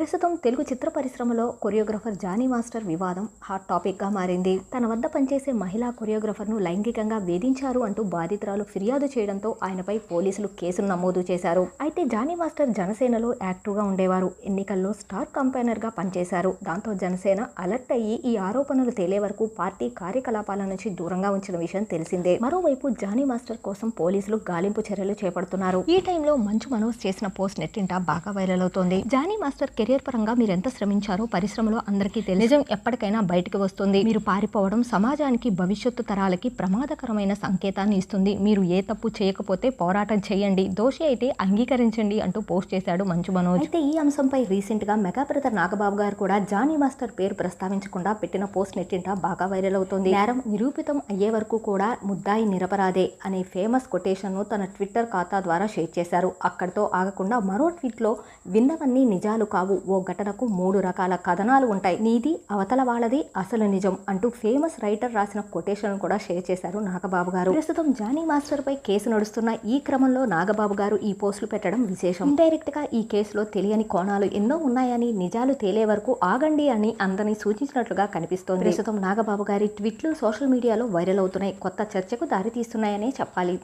ప్రస్తుతం తెలుగు చిత్ర పరిశ్రమలో కొరియోగ్రఫర్ జానీ మాస్టర్ వివాదం హాట్ టాపిక్గా మారింది. తన వద్ద పనిచేసే మహిళా కొరియోగ్రఫర్ను లైంగికంగా వేధించారు అంటూ బాధితురాలు ఫిర్యాదు చేయడంతో ఆయనపై పోలీసులు కేసును నమోదు చేశారు. అయితే జానీ మాస్టర్ జనసేనలో యాక్టివ్గా ఉండేవారు. ఎన్నికల్లో స్టార్ కంపైనర్గా పనిచేశారు. దాంతో జనసేన అలర్ట్ అయ్యి ఈ ఆరోపణలు తేలే వరకు పార్టీ కార్యకలాపాల నుంచి దూరంగా ఉంచిన విషయం తెలిసిందే. మరోవైపు జానీ మాస్టర్ కోసం పోలీసులు గాలింపు చర్యలు చేపడుతున్నారు. ఈ టైంలో మంచు మనోజ్ చేసిన పోస్ట్ నెట్టింట బాగా వైరల్ అవుతోంది. జానీ మాస్టర్ కెరియర్ పరంగా మీరు ఎంత శ్రమించారో పరిశ్రమలో అందరికీ తెలుసు. నిజం ఎప్పటికైనా బయటకు వస్తుంది. మీరు పారిపోవడం సమాజానికి భవిష్యత్తు తరాలకి ప్రమాదకరమైన సంకేతాన్ని ఇస్తుంది. మీరు ఏ తప్పు చేయకపోతే పోరాటం చేయండి. దోషి అయితే అంగీకరించండి అంటూ పోస్ట్ చేశాడు మంచు మనోజ్. అయితే ఈ అంశంపై రీసెంట్గా మెగా బ్రదర్ నాగబాబు గారు కూడా జానీ మాస్టర్ పేరు ప్రస్తావించకుండా పెట్టిన పోస్ట్ నెట్టింట బాగా వైరల్ అవుతుంది. నేరం నిరూపితం అయ్యే వరకు కూడా ముద్దాయి నిరపరాదే అనే ఫేమస్ కొటేషన్ను తన ట్విట్టర్ ఖాతా ద్వారా షేర్ చేశారు. అక్కడితో ఆగకుండా మరో ట్వీట్లో విన్నవన్నీ నిజాలు కావు. ఓ ఘటనకు మూడు రకాల కథనాలు ఉంటాయి. నీది అవతల వాళ్ళది అసలు నిజం అంటూ ఫేమస్ రైటర్ రాసిన కొటేషన్ కూడా షేర్ చేశారు నాగబాబు గారు. ప్రస్తుతం జానీ మాస్టర్ పై కేసు నడుస్తున్న ఈ క్రమంలో నాగబాబు గారు ఈ పోస్టులు పెట్టడం విశేషం. ఇండైరెక్ట్గా ఈ కేసులో తెలియని కోణాలు ఎన్నో ఉన్నాయని నిజాలు తేలే వరకు ఆగండి అని అందరినీ సూచించినట్లుగా కనిపిస్తోంది. ప్రస్తుతం నాగబాబు గారి ట్వీట్లు సోషల్ మీడియాలో వైరల్ అవుతున్నాయి. కొత్త చర్చకు దారితీస్తున్నాయనే చెప్పాలి.